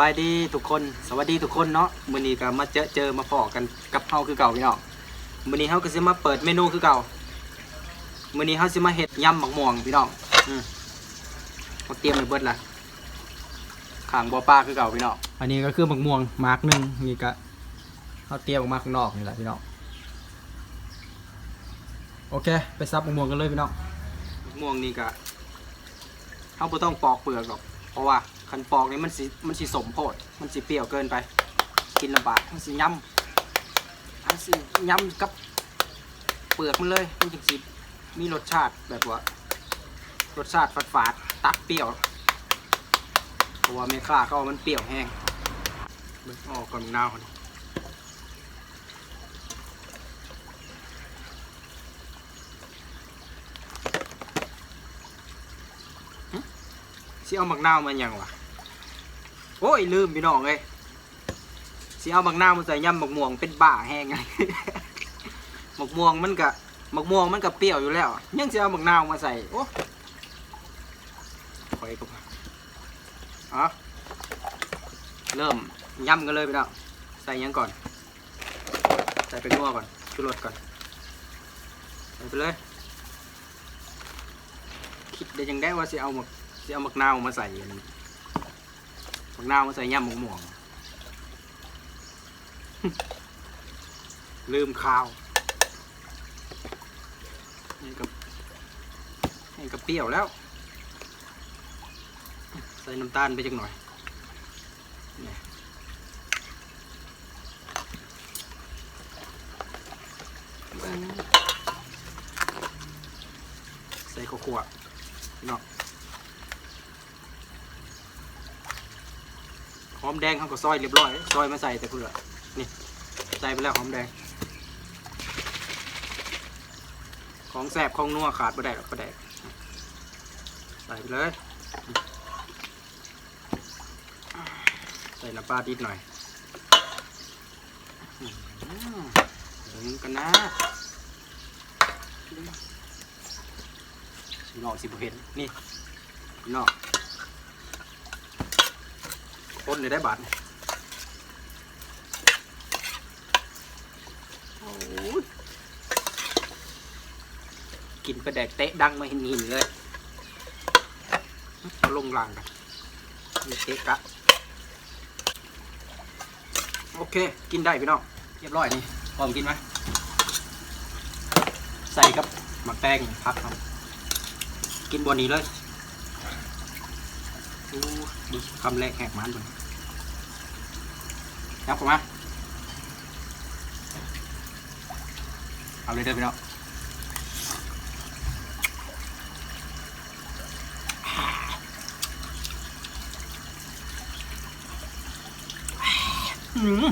บายดีทุกคน สวัสดีทุกคนเนาะมื้อนี้ก็มาเจอเจอมาพอกันกับเฮาคือเก่าพี่น้องมื้อนี้เฮาก็สิมาเปิดเมนูคือเก่ามื้อนี้เฮาสิมาเฮ็ดยำหมักม่วงพี่น้องอืมเฮาเตรียมไว้เบิดละข้างบ่อปลาคือเก่าพี่น้องอันนี้ก็คือหมักม่วงหมากหนึงนี่ก็เฮาเตรียมออกมาข้างนอกนี่แหละพี่น้องโอเค ไปซับหมักม่วงกันเลยพี่น้องหมักม่วงนี่ก็เฮาบ่ต้องปอกเปลือกหรอกเพราะว่า คันปอกนี่มันสิมันสิสมโพดมันสิเปรี้ยวเกินไป กินลำบากมันสิย้ำมันสิย้ำกับเปลือกมันเลยมันจึงสิมีรสชาติแบบว่ารสชาติฝาดๆตัดเปรี้ยวเพราะว่าเมค่าเขามันเปรี้ยวแห้งเบิ่งออกก่อนนาวนี่สิเอาหมักนาวมาหยังวะ โอ้ยลืมพี่น้องเลยสิเอาหมักนาวมาใส่ยำหมักม่วงเป็นบ้าแห้งไงหมักม่วงมันก็หมักม่วงมันก็เปรี้ยวอยู่แล้ว ยังสิเอาหมักนาวมาใส่โอ้คอยกับอ๋อเริ่มยำกันเลยพี่น้องใส่ยังก่อน ใส่เป็นงัวก่อนชูรสก่อนใส่ไปเลยคิดได้ยังได้ว่าสิเอาหมักสิเอาหมักนาวมาใส่ อันนี้หมักนาวมาใส่ยำหมกม่วง ลืมข้าว นี่กับนี่กับเปรี้ยวแล้ว ใส่น้ำตาลไปจักหน่อยใส่ข้าวคั่วเนาะ หอมแดงเขาก็ซอยเรียบร้อยซอยมาใส่แต่เพื่อนี่ใส่ไปแล้วหอมแดง ของแสบของนัวขาดประแดกประแดกใส่ไปเลย ใส่น้ำปลาดิดหน่อยอืมถึงกันนะสีนอกสิบเห็นนี่นอก คนเลยได้บาทโอ้กินไปแดกเตะดังมาหินหินเลยลงล่างกันนี่เตะกะโอเค กินได้พี่น้องเรียบร้อยนี่พร้อมกินไหมใส่กับหมักแป้งพักครับกินบนนี้เลย ดูคำแรกแหกมันเลยยับเข้ามาเอาเลยเด้อพี่น้องอืม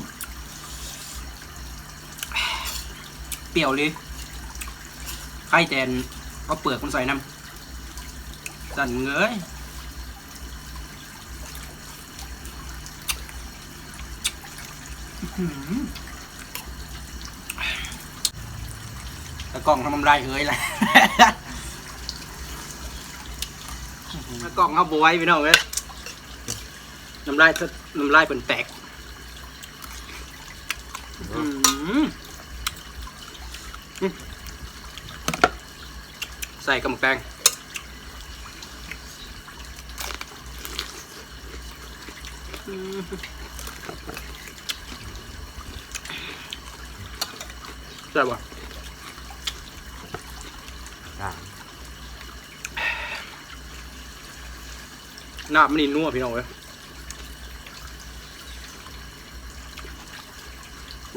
เปรี้ยวเลยไข่แตนเอาเปลือกมันใส่น้ำสั่นเงยอื้อหือ ตะกล้องทำมันไรเฮ้ยแหละตะกล้องเขาบวยพี่น้องเว้ยน้ำลายน้ำลายเป็นแตกใส่กระหมกแตงอืม ใช่ปะน้ำมันนี่นัวพี่น้องเว้ย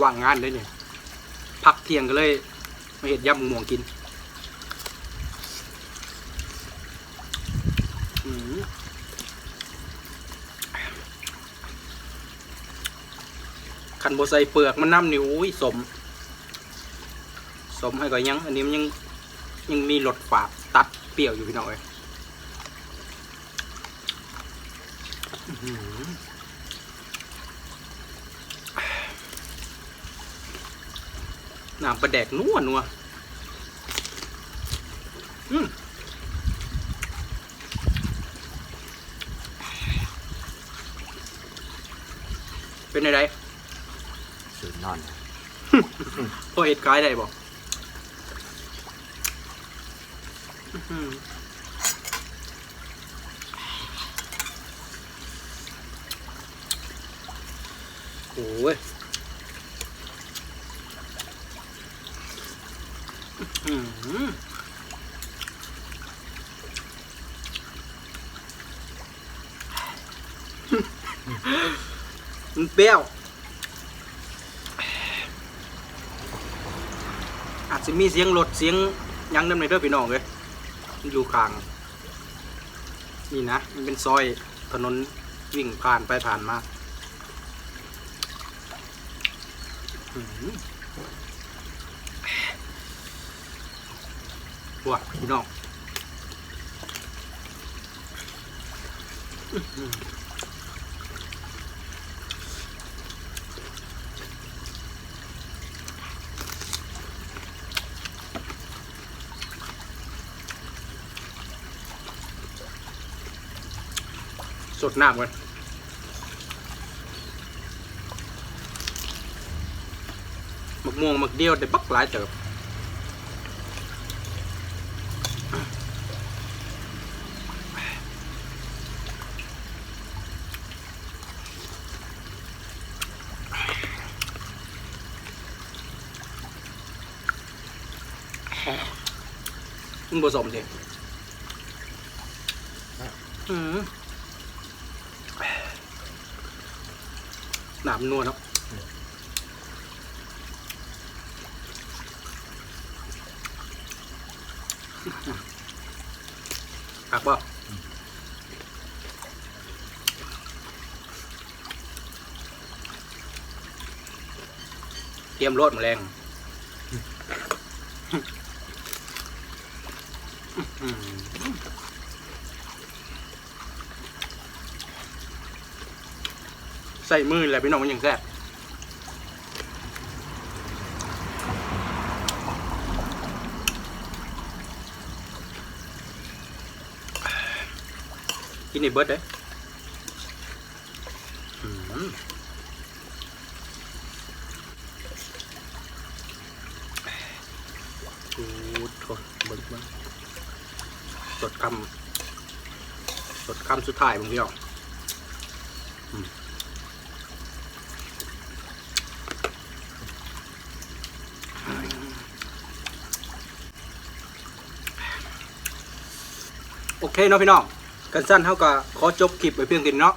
ว่างงานเลยเนี่ย พักเที่ยงก็เลย มาเห็ดยำหมูหม่วงกินอืมคันโบใส่เปลือกมันน้ำนี่อุ้ยสม สมให้ก็ยัง อันนี้มันยังยังมีรสฝาดตัดเปรี้ยวอยู่พี่น้องเอ้ยอื้อหือน้ำปลาแดกนัวนัวอืมเป็นไงไดสุดนอนพอเอ็ดกายได้บ่อื้อหือ โอ้ยอื้อหือมันเปรี้ยว อาจจะมีเสียงรถเสียงยังนำในเด้อพี่น้องเลย มันอยู่กลาง นี่นะ มันเป็นซอยถนนวิ่งผ่านไปผ่านมาหว้าพี่น้องอื้อหือส ดน้ำกันหมักม่วงหมักเดียวแต่ปักหลายเติบมันผสมสิอืม หนามนวลเนาะหักบ่เตรียมรถแมลง ใส่มือแหละพี่น้องมันยังแซ่บกินในเบิร์ดเด้อืมกูดโทษเบิร์ดเบิร์ดสดคำสดคำสุดท้ายมึงพี่น้องอืมโอ เคเนาะพี่น้องกันสั้นเท่ากับขอจบคลิปไว้เพียงแค่นี้เนาะ